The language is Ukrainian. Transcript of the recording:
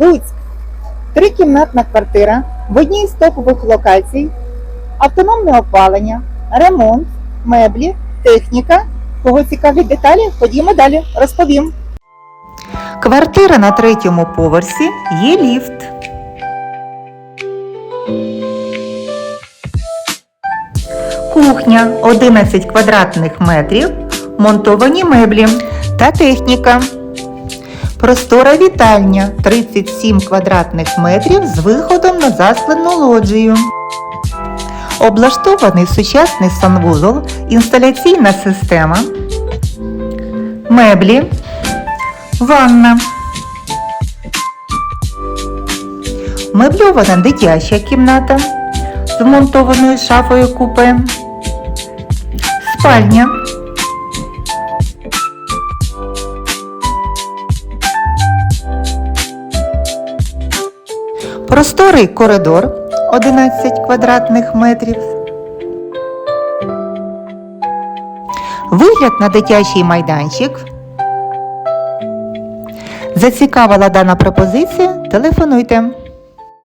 Луцьк. Трикімнатна квартира в одній з топових локацій, автономне опалення, ремонт, меблі, техніка. Кого цікавлять деталі, ходімо далі, розповім. Квартира на третьому поверсі є ліфт. Кухня 11 квадратних метрів, монтовані меблі та техніка. Простора вітальня 37 квадратних метрів з виходом на засклену лоджію. Облаштований сучасний санвузол, інсталяційна система, меблі, ванна. Мебльована дитяча кімната з вмонтованою шафою купе. Спальня. Просторий коридор 11 квадратних метрів. Вигляд на дитячий майданчик. Зацікавила дана пропозиція? Телефонуйте.